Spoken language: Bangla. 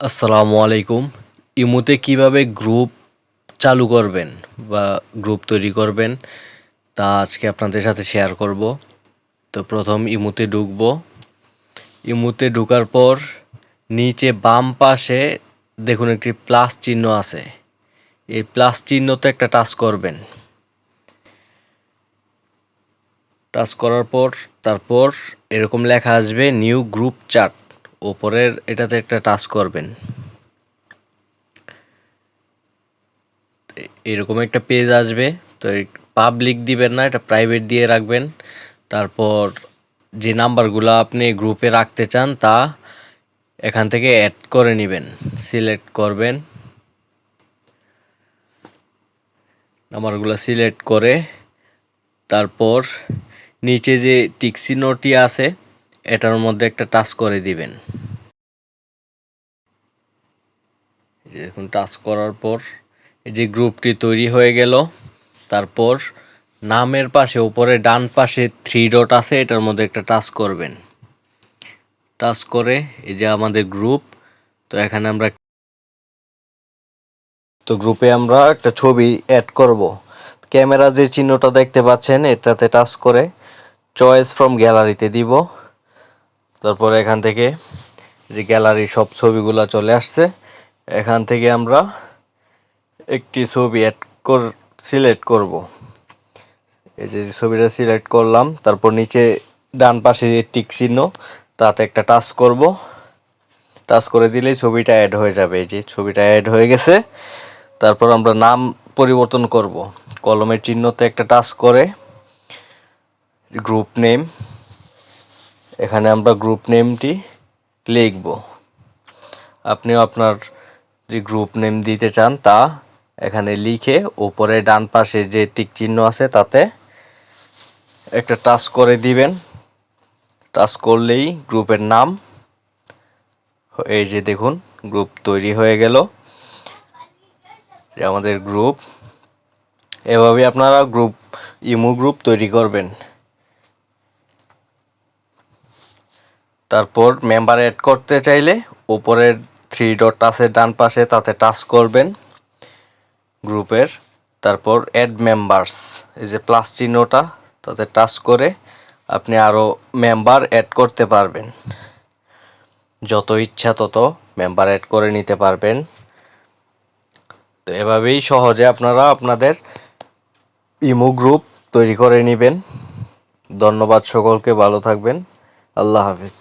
আসসালামু আলাইকুম। ইমুতে কীভাবে গ্রুপ চালু করবেন বা গ্রুপ তৈরি করবেন, তা আজকে আপনাদের সাথে শেয়ার করব। তো প্রথম ইমুতে ঢুকবো। ইমুতে ঢোকার পর নিচে বাম পাশে দেখুন একটি প্লাস চিহ্ন আছে। এই প্লাস চিহ্নতে একটা টাচ করবেন। টাচ করার পর, তারপর এরকম লেখা আসবে নিউ গ্রুপ চার্ট। ওপরের এটাতে একটা টাচ করবেন। এরকম একটা পেজ আসবে, তো পাবলিক দিবেন না, এটা প্রাইভেট দিয়ে রাখবেন। তারপর যে নাম্বারগুলো আপনি গ্রুপে রাখতে চান, তা এখান থেকে অ্যাড করে নেবেন সিলেক্ট করবেন। নাম্বারগুলো সিলেক্ট করে, তারপর নিচে যে টিকসিনোটি আছে এটার মধ্যে একটা টাচ করে দিবেন। দেখুন টাচ করার পর এই যে গ্রুপটি তৈরি হয়ে গেল, তারপর নামের পাশে, উপরে ডান পাশে থ্রি ডট আছে, এটার মধ্যে একটা টাচ করবেন। টাচ করে এই যে আমাদের গ্রুপ তো এখানে আমরা তো গ্রুপে আমরা একটা ছবি অ্যাড করব। ক্যামেরা যে চিহ্নটা দেখতে পাচ্ছেন, এটাতে টাচ করে চয়েস ফ্রম গ্যালারিতে দিব। তারপর এখান থেকে যে গ্যালারির সব ছবিগুলো চলে আসছে, এখান থেকে আমরা একটি ছবি অ্যাড কর সিলেক্ট করব। এই যে ছবিটা সিলেক্ট করলাম, তারপর নিচে ডান পাশে যে টিক চিহ্ন, তাতে একটা টাচ করব। টাচ করে দিলেই ছবিটা অ্যাড হয়ে যাবে। এই যে ছবিটা অ্যাড হয়ে গেছে, তারপর আমরা নাম পরিবর্তন করব। কলমের চিহ্নতে একটা টাচ করে গ্রুপ নেম এখানে আমরা গ্রুপ নেমটি লিখব। আপনিও আপনার যে গ্রুপ নেম দিতে চান, তা এখানে লিখে উপরে ডান পাশে যে টিক চিহ্ন আছে, তাতে একটা টাচ করে দিবেন। টাচ করলেই গ্রুপের নাম, এই যে দেখুন গ্রুপ তৈরি হয়ে গেল। আমাদের গ্রুপ এভাবে আপনারা গ্রুপ ইমো গ্রুপ তৈরি করবেন। তারপর মেম্বার অ্যাড করতে চাইলে উপরের থ্রি ডট আছে, ডান পাশে, তাতে টাচ করবেন গ্রুপের তারপর অ্যাড মেম্বার্স এই যে প্লাস চিহ্নটা, তাতে টাচ করে আপনি আরও মেম্বার অ্যাড করতে পারবেন। যত ইচ্ছা তত মেম্বার অ্যাড করে নিতে পারবেন। তো এভাবেই সহজে আপনারা আপনাদের ইমো গ্রুপ তৈরি করে নেবেন। ধন্যবাদ সকলকে, ভালো থাকবেন। আল্লাহ হাফিজ।